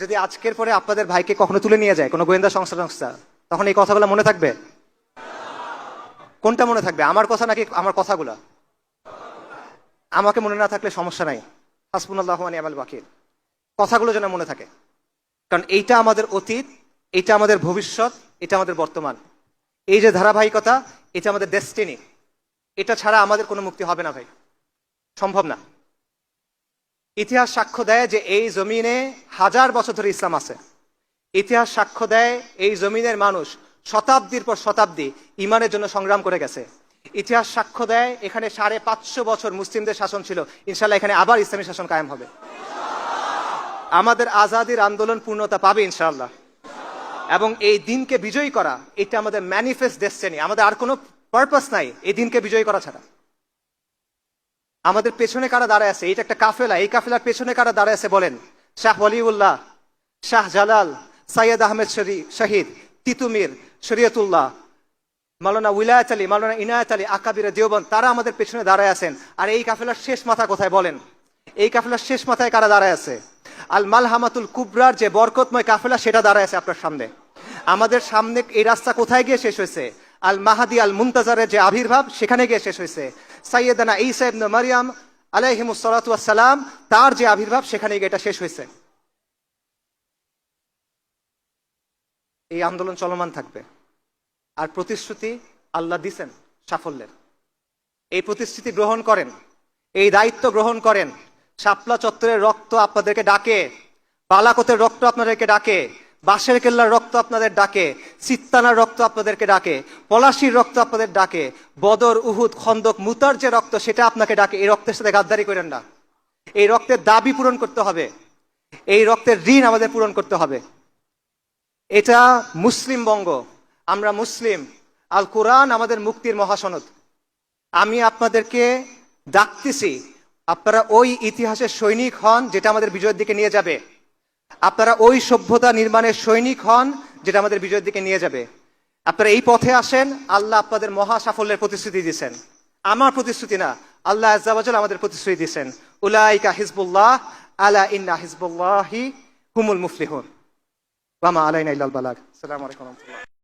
যদি আজকের পরে আপনাদের ভাইকে কখনো তুলে নিয়ে যায়, কোনো গোয়েন্দা সংস্থা সংস্থা, তখন এই কথাগুলো মনে থাকবে? কোনটা মনে থাকবে? আমার কথা নাকি আমার কথাগুলা? আমাকে মনে না থাকলে সমস্যা নাই। হাসবুল্লাহ আল বাকির কথাগুলো যেন মনে থাকে। কারণ এইটা আমাদের অতীত এটা আমাদের ভবিষ্যৎ, এটা আমাদের বর্তমান। এই যে ধারাবাহিকতা, এটা আমাদের ডেস্টিনি এটা ছাড়া আমাদের কোনো মুক্তি হবে না ভাই। সম্ভব না। ইতিহাস সাক্ষ্য দেয় যে এই জমিনে হাজার বছর ধরে ইসলাম আছে। ইতিহাস সাক্ষ্য দেয় এই জমিনের মানুষ শতাব্দীর পর শতাব্দী ইমানের জন্য সংগ্রাম করে গেছে। ইতিহাস সাক্ষ্য দেয় এখানে সাড়ে পাঁচশো বছর মুসলিমদের শাসন ছিল। ইনশাল্লাহ এখানে আবার ইসলামী শাসন কায়েম হবে। আমাদের আজাদির আন্দোলন পূর্ণতা পাবে ইনশাআল্লাহ। এবং এই দিনকে বিজয়ী করা, এটা আমাদের ম্যানিফেস্ট ডেস্টিনি আমাদের আর কোনো পারপাস নাই এই দিনকে বিজয়ী করা ছাড়া। আমাদের পেছনে কারা দাঁড়ায় আছে? এটা একটা কাফেলা। এই কাফেলার পেছনে কারা দাঁড়ায় আছে বলেন? শাহ ওয়ালিউল্লাহ শাহ জালাল সাইয়দ আহমেদ শরী, শহীদ তিতুমির শরীয়তুল্লাহ মালানা উইলায়াত আলী মালানা ইনায়াত আলী, আকাবির দেওবন্দ, তারা আমাদের পেছনে দাঁড়ায় আছেন। আর এই কাফেলার শেষ মাথা কোথায় বলেন? এই কাফেলার শেষ মাথায় কারা দাঁড়ায় আছে? আল মালহামাতুল কুবরার যে বরকতময় কাফেলা, সেটা দাঁড়ায় আছে আপনার সামনে। আমাদের সামনে এই রাস্তা কোথায় গিয়ে শেষ হয়েছে? আল মাহাদি আল মুন্তাজারের যে আবির্ভাব, সেখানে গিয়ে শেষ হয়েছে। সাইয়েদানা ঈসা ইবনে মারিয়াম আলাইহিমুস সালাতু ওয়াস সালাম তার যে আবির্ভাব, সেখানে গিয়ে এটা শেষ হয়েছে। এই আন্দোলন চলমান থাকবে। আর প্রতিশ্রুতি আল্লাহ দিছেন সাফল্যের। এই প্রতিশ্রুতি গ্রহণ করেন, এই দায়িত্ব গ্রহণ করেন। শাপলা চত্বরের রক্ত আপনাদেরকে ডাকে বালাকতের রক্ত আপনাদেরকে ডাকে বাঁশের কেল্লার রক্ত আপনাদের ডাকে সিত্তানার রক্ত আপনাদেরকে ডাকে, পলাশির রক্ত আপনাদের ডাকে, বদর, উহুদ, খন্দক, মুতার যে রক্ত সেটা আপনাকে ডাকে, এই রক্তের সাথে গাদ্দারি করেন না। এই রক্তের দাবি পূরণ করতে হবে। এই রক্তের ঋণ আমাদের পূরণ করতে হবে। এটা মুসলিম বঙ্গ। আমরা মুসলিম। আল কোরআন আমাদের মুক্তির মহাসনদ। আমি আপনাদেরকে ডাকতেছি, আপনারা ওই ইতিহাসের সৈনিক হন যেটা আমাদের বিজয়ের দিকে নিয়ে যাবে। আপনারা ওই সভ্যতা নির্মাণের সৈনিক হন, যেটা আমাদের বিজয়ের দিকে নিয়ে যাবে। আপনারা এই পথে আসেন, আল্লাহ আপনাদের মহা সাফল্যের প্রতিশ্রুতি দিয়েছেন। আমার প্রতিশ্রুতি না, আল্লাহ আজ্জাবাজাল আমাদের প্রতিশ্রুতি দিয়েছেন। উলাইকা হিজবুল্লাহ, আলা ইন্না হিজবুল্লাহি হুমুল মুফলিহুন। বামা আলাইনা ইল্লাল বালাগ। আসসালামু আলাইকুম